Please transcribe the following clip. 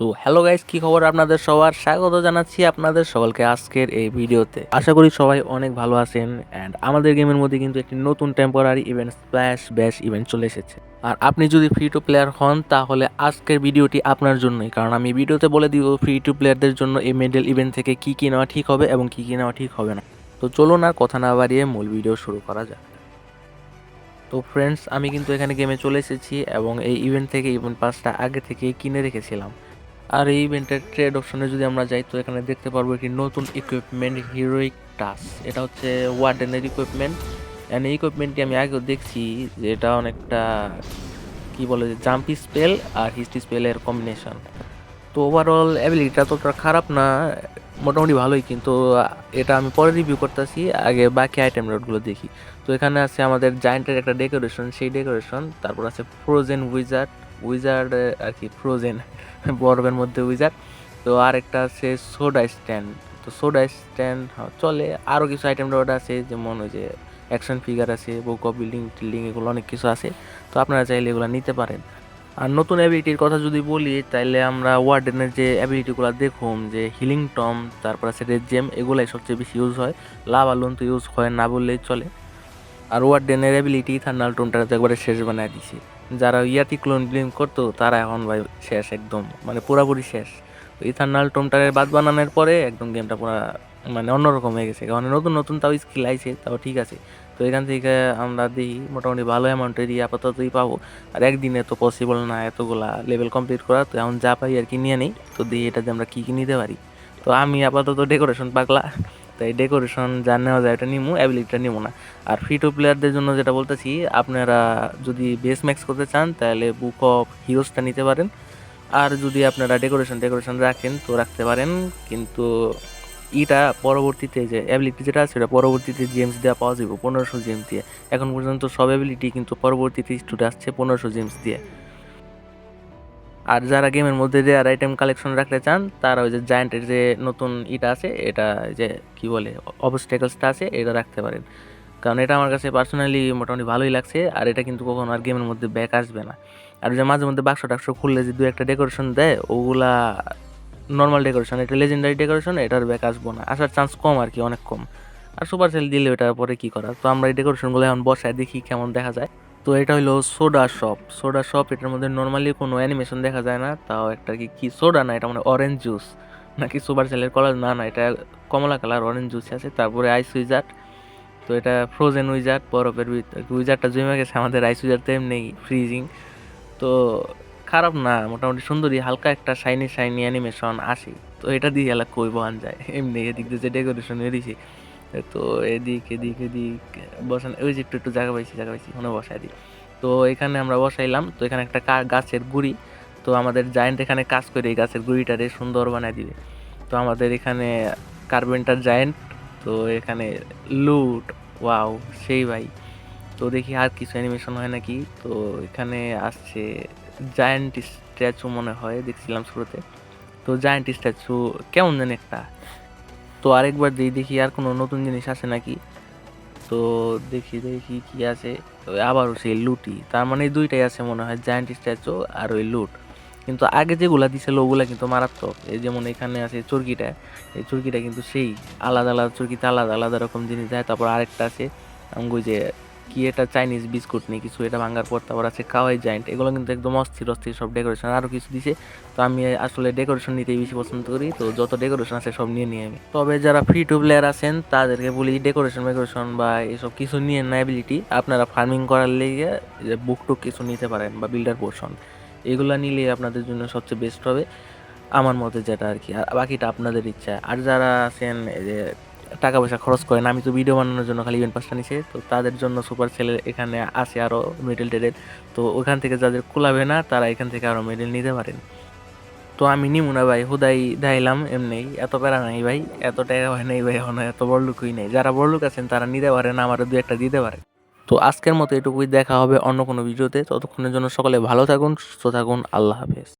তো hello guys কি খবর আপনাদের সবার? স্বাগত জানাচ্ছি আপনাদের সকলকে আজকের এই ভিডিওতে। আশা করি সবাই অনেক ভালো আছেন অ্যান্ড আমাদের গেমের মধ্যে কিন্তু একটি নতুন temporary event splash bash event চলে এসেছে। আর আপনি যদি ফ্রি টু প্লেয়ার হন, তাহলে আজকের ভিডিওটি আপনার জন্যই। কারণ আমি ভিডিওতে বলে দিব ফ্রি টু প্লেয়ারদের জন্য এই মেডেল ইভেন্ট থেকে কি কি নেওয়া ঠিক হবে এবং কি কি নেওয়া ঠিক হবে না। তো চলুন আর কথা না বাড়িয়ে মূল ভিডিও শুরু করা যাক। তো ফ্রেন্ডস আমি কিন্তু এখানে গেমে চলে এসেছি এবং এই ইভেন্ট থেকে ইভেন্ট পাসটা আগে থেকেই কিনে রেখেছিলাম। আর এই ইভেন্টের ট্রেড অপশনে যদি আমরা যাই, তো এখানে দেখতে পারব একটি নতুন ইকুইপমেন্ট হিরোইক টাস এটা হচ্ছে ওয়ার্ডেনের ইকুইপমেন্ট অ্যান্ড এই ইকুইপমেন্টটি আমি আগেও দেখছি যে এটা অনেকটা, কি বলে যে জাম্পি স্পেল আর হিস্ট্রি স্পেলের কম্বিনেশন তো ওভারঅল অ্যাবিলিটিটা ততটা খারাপ না, মোটামুটি ভালোই, কিন্তু এটা আমি পরে রিভিউ করতেছি, আগে বাকি আইটেম রোডগুলো দেখি। তো এখানে আছে আমাদের জায়েন্টের একটা ডেকোরেশন সেই ডেকোরেশন তারপর আছে ফ্রোজেন উইজার্ড উইজার্ড আর কি, ফ্রোজেন, বরফের মধ্যে উইজার্ড। তো আরেকটা আছে সোডা স্ট্যান্ড। তো সোডা স্ট্যান্ড চলে। আরও কিছু আইটেম রোড আছে, যেমন ওই যে অ্যাকশন ফিগার আছে বুক অফ বিল্ডিং টিল্ডিং, এগুলো অনেক কিছু আছে। তো আপনারা চাইলে এগুলো নিতে পারেন। আর নতুন অ্যাবিলিটির কথা যদি বলি, তাইলে আমরা ওয়ার্ডেনের যে অ্যাবিলিটিগুলো দেখুন, যে হিলিং টম তারপর আছে রেড জেম এগুলাই সবচেয়ে বেশি ইউজ হয়। লাভ আলুন তো ইউজ হয় না বললেই চলে। আর ওয়ার্ডেনের অ্যাবিলিটি থার্নাল টোনটা একবারে শেষ বানায় দিছে। যারা ইয়াতি ক্লোন ব্লিম করতো, তারা এখন ভাই শেষ একদম মানে পুরাপুরি শেষ। ইথার্নাল টোমটারের বাদ বানানোর পরে একদম গেমটা পুরো মানে অন্যরকম হয়ে গেছে। কারণ নতুন নতুন তাও স্কিল আইছে, তাও ঠিক আছে। তো এখান থেকে আমরা দিই মোটামুটি ভালো অ্যামাউন্টেরই আপাততই পাবো। আর একদিনে তো পসিবল না এতগুলা লেভেল কমপ্লিট করা। তো এখন যা পাই আর কি নিয়ে নিই। তো দিয়ে এটাতে আমরা কী কী নিতে পারি? তো আমি আপাতত ডেকোরেশন পাগলা। তাই ডেকোরেশন যা নেওয়া যায় এটা নিমু অ্যাবিলিটিটা নিমু না। আর ফ্রি টু প্লেয়ারদের জন্য যেটা বলতেছি, আপনারা যদি বেস ম্যাক্স করতে চান, তাহলে বুক অফ হিরোসটা নিতে পারেন। আর যদি আপনারা ডেকোরেশন ডেকোরেশন রাখেন, তো রাখতে পারেন। কিন্তু ইটা পরবর্তীতে যে অ্যাবিলিটি যেটা আছে সেটা পরবর্তীতে জেমস দেওয়া পাওয়া যাবে, পনেরোশো জেমস দিয়ে। এখন পর্যন্ত সব অ্যাবিলিটি কিন্তু পরবর্তীতে স্টুডে আসছে পনেরোশো জেমস দিয়ে। আর যারা গেমের মধ্যে রেয়ার আইটেম কালেকশন রাখতে চান, তারা ওই যে জায়েন্টের যে নতুন ইটা আছে, এটা যে কি বলে অবস্টেকলসটা আছে, এটা রাখতে পারেন। কারণ এটা আমার কাছে পার্সোনালি মোটামুটি ভালোই লাগছে, আর এটা কিন্তু কখনো আর গেমের মধ্যে ব্যাক আসবে না। আর যে মাঝে মধ্যে বাক্স টাক্স খুললে যে দু একটা ডেকোরেশন দেয়, ওগুলা নর্মাল ডেকোরেশন এটা লেজেন্ডারি ডেকোরেশন এটার ব্যাক আসব না। আসার চান্স কম আর কি, অনেক কম। আর সুপার সেল দিলে ওটার পরে কী করার? তো আমরা এই ডেকোরেশনগুলো এখন বসায় দেখি কেমন দেখা যায়। তো এটা হলো সোডা শপ সোডা শপ এটার মধ্যে নর্মালি কোনো অ্যানিমেশন দেখা যায় না, তাও একটা কি কি সোডা না, এটা মানে অরেঞ্জ জুস নাকি সুপার সেলের কলার, না না, এটা কমলা কালার অরেঞ্জ জুস আছে, তারপরে আইস উইজার্ট তো এটা ফ্রোজেন উইজার্ট বরফের উইজার্টটা জমে গেছে, আমাদের আইস উইজার্ট তো এমনি ফ্রিজিং তো খারাপ না, মোটামুটি সুন্দরী, হালকা একটা শাইনি শাইনি অ্যানিমেশন আসে। তো এটা দিয়ে এলাকা কই বহান যায়। এমনি এদিক দিয়ে যে ডেকোরেশন এদিছে তো এদিক এদিক এদিক, বসান, ওই যে একটু একটু জায়গা পাইছি জায়গা পাইছি ওখানে বসাই দিই। তো এখানে আমরা বসাইলাম, তো এখানে একটা গাছের গুড়ি, তো আমাদের জায়েন্ট এখানে কাজ করে এই গাছের গুড়িটারে সুন্দর বানায় দিবে। তো আমাদের এখানে কার্পেন্টার জায়েন্ট তো এখানে লুট ওয়াও সেই ভাই। তো দেখি আর কিছু অ্যানিমেশন হয় নাকি? তো এখানে আসছে জায়ান্ট স্ট্যাচু মনে হয়, দেখছিলাম শুরুতে। তো জায়ান্ট স্ট্যাচু কেমন জানি একটা। তো আরেকবার দিই, দেখি আর কোনো নতুন জিনিস আছে নাকি। তো দেখি দেখি কি আছে আবারও সেই লুটি তার মানে দুইটাই আছে মনে হয় জায়ান্ট স্ট্যাচু আর ওই লুট। কিন্তু আগে যেগুলা দিছিল ওগুলা কিন্তু মারাত্মক। এই যেমন এখানে আছে চুরকিটা, এই চুরকিটা কিন্তু সেই আলাদা আলাদা চুরকিতে আলাদা আলাদা রকম জিনিস। দেয় তারপর আরেকটা আছে। আমি যে কি এটা চাইনিজ বিস্কুট নেই, কিছু এটা ভাঙার পর তারপর আছে কাওয়াই জায়েন্ট এগুলো কিন্তু একদম অস্থির অস্থির সব ডেকোরেশন আরও কিছু দিছে। তো আমি আসলে ডেকোরেশন নিতেই বেশি পছন্দ করি, তো যত ডেকোরেশন আছে সব নিয়ে নিই আমি। তবে যারা ফ্রি টু প্লেয়ার আছেন, তাদেরকে বলি ডেকোরেশন মেকোরেশন বা এসব কিছু নিয়ে না অ্যাবিলিটি আপনারা ফার্মিং করার লেগে বুক টুক কিছু নিতে পারেন বা বিল্ডার পোর্শন এগুলো নিলে আপনাদের জন্য সবচেয়ে বেস্ট হবে। আমার মতে যেটা আর কি, আর বাকিটা আপনাদের ইচ্ছা। আর যারা আছেন যে টাকা পয়সা খরচ করেন আমি তো ভিডিও বানানোর জন্য খালি ইভেন্ট পাসটা নিছে। তো তাদের জন্য সুপার সেলের এখানে আছে আরও মেডেল টেডেল তো ওখান থেকে যাদের কুলাবে না, তারা এখান থেকে আরও মেডেল নিতে পারেন। তো আমি নিমু না ভাই, হুদাই দাইলাম এমনি। এত প্যারা নাই ভাই, এত টাকা হয় নাই ভাই, এখন এত বড় লুকই নেই। যারা বড় লুক আছেন, তারা নিতে পারেন আমার দু একটা দিতে পারে তো আজকের মতো এটুকুই, দেখা হবে অন্য কোনো ভিডিওতে ততক্ষণের জন্য সকলে ভালো থাকুন, সুস্থ থাকুন, আল্লাহ হাফেজ।